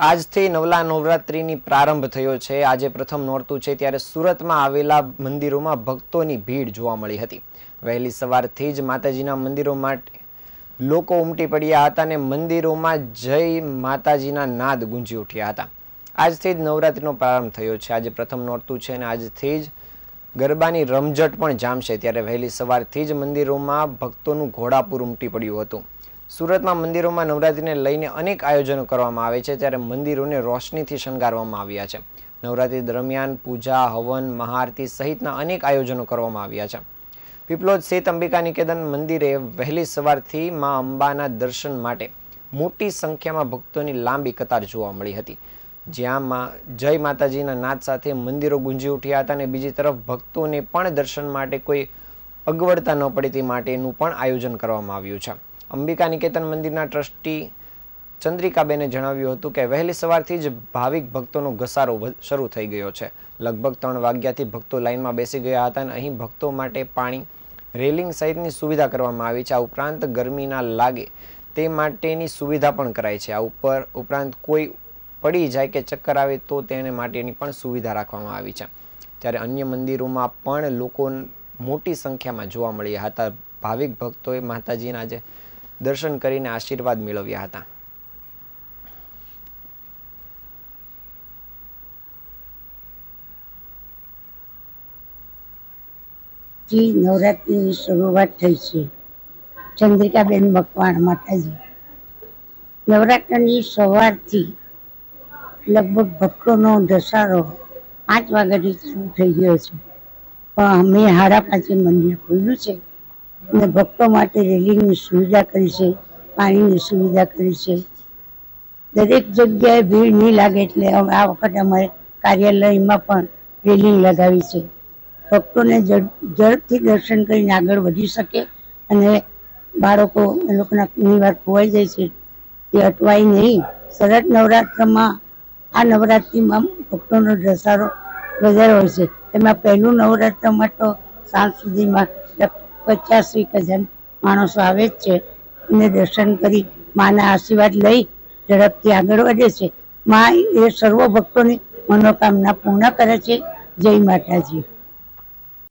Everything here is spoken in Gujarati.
આજથી નવલા નવરાત્રિની પ્રારંભ થયો છે. આજે પ્રથમ નોરતું છે ત્યારે સુરતમાં આવેલા મંદિરોમાં ભક્તોની ભીડ જોવા મળી હતી. વહેલી સવારથી જ માતાજીના મંદિરો માટે લોકો ઉમટી પડ્યા હતા અને મંદિરોમાં જય માતાજીના નાદ ગુંજી ઉઠ્યા હતા. આજથી જ નવરાત્રિનો પ્રારંભ થયો છે. આજે પ્રથમ નોરતું છે અને આજથી જ ગરબાની રમઝટ પણ જામશે. ત્યારે વહેલી સવારથી જ મંદિરોમાં ભક્તોનું ઘોડાપુર ઉમટી પડ્યું હતું. સુરતમાં મંદિરોમાં નવરાત્રિને લઈને અનેક આયોજનો કરવામાં આવે છે, ત્યારે મંદિરોને રોશનીથી શણગારવામાં આવ્યા છે. નવરાત્રિ દરમિયાન પૂજા, હવન, મહાઆરતી સહિતના અનેક આયોજનો કરવામાં આવ્યા છે. પીપલોદ સ્થિત અંબિકા નિકેતન મંદિરે વહેલી સવારથી મા અંબાના દર્શન માટે મોટી સંખ્યામાં ભક્તોની લાંબી કતાર જોવા મળી હતી. જ્યાં જય માતાજીના નાદ સાથે મંદિરો ગુંજી ઉઠ્યા હતા અને બીજી તરફ ભક્તોને પણ દર્શન માટે કોઈ અગવડતા ન પડે તે માટેનું પણ આયોજન કરવામાં આવ્યું છે. અંબિકા નિકેતન મંદિરના ટ્રસ્ટી ચંદ્રિકાબેને જણાવ્યું હતું કે વહેલી સવારથી જ ભાવિક ભક્તોનો ઘસારો શરૂ થઈ ગયો છે. લગભગ ત્રણ વાગ્યાથી ભક્તો લાઇનમાં બેસી ગયા હતા અને અહીં ભક્તો માટે પાણી, રેલિંગ સહિતની સુવિધા કરવામાં આવી છે. આ ઉપરાંત ગરમીના લાગે તે માટેની સુવિધા પણ કરાઈ છે. આ ઉપર ઉપરાંત કોઈ પડી જાય કે ચક્કર આવે તો તેને માટેની પણ સુવિધા રાખવામાં આવી છે. ત્યારે અન્ય મંદિરોમાં પણ લોકો મોટી સંખ્યામાં જોવા મળ્યા હતા. ભાવિક ભક્તોએ માતાજીના આજે દર્શન કરીને આશીર્વાદ મેળવ્યા હતા. થી નવરાત્રિની શરૂઆત થઈ છે. ચંદ્રિકાબેન મકવાણ માતાજી. નવરાત્રની સવારથી લગભગ ભક્તોનો ધસારો પાંચ વાગ્યાથી શરૂ થઈ ગયો છે. પણ અમે હાડા પાંચે મંદિર ખુલ્લું છે. અને ભક્તો માટે રેલિંગની સુવિધા કરી છે, પાણીની સુવિધા કરી છે. દરેક જગ્યાએ ભીડ નહીં લાગે એટલે આ વખતે અમારે કાર્યાલયમાં પણ રેલિંગ લગાવી છે. ભક્તોને ઝડપથી દર્શન કરીને આગળ વધી શકે અને બાળકો એ લોકોના ઘણી ખોવાઈ જાય છે. એ અટવાય નહીં. શરદ નવરાત્રમાં, આ નવરાત્રિમાં ભક્તોનો ધસારો વધારે હોય છે. એમાં પહેલું નવરાત્રમાં તો સાંજ સુધીમાં પચાસ હજાર માણસો આવે જ છે. અને દર્શન કરી માના આશીર્વાદ લઈ ઝડપથી આગળ વધે છે. મા એ સર્વ ભક્તોની મનોકામના પૂર્ણ કરે છે. જય માતાજી.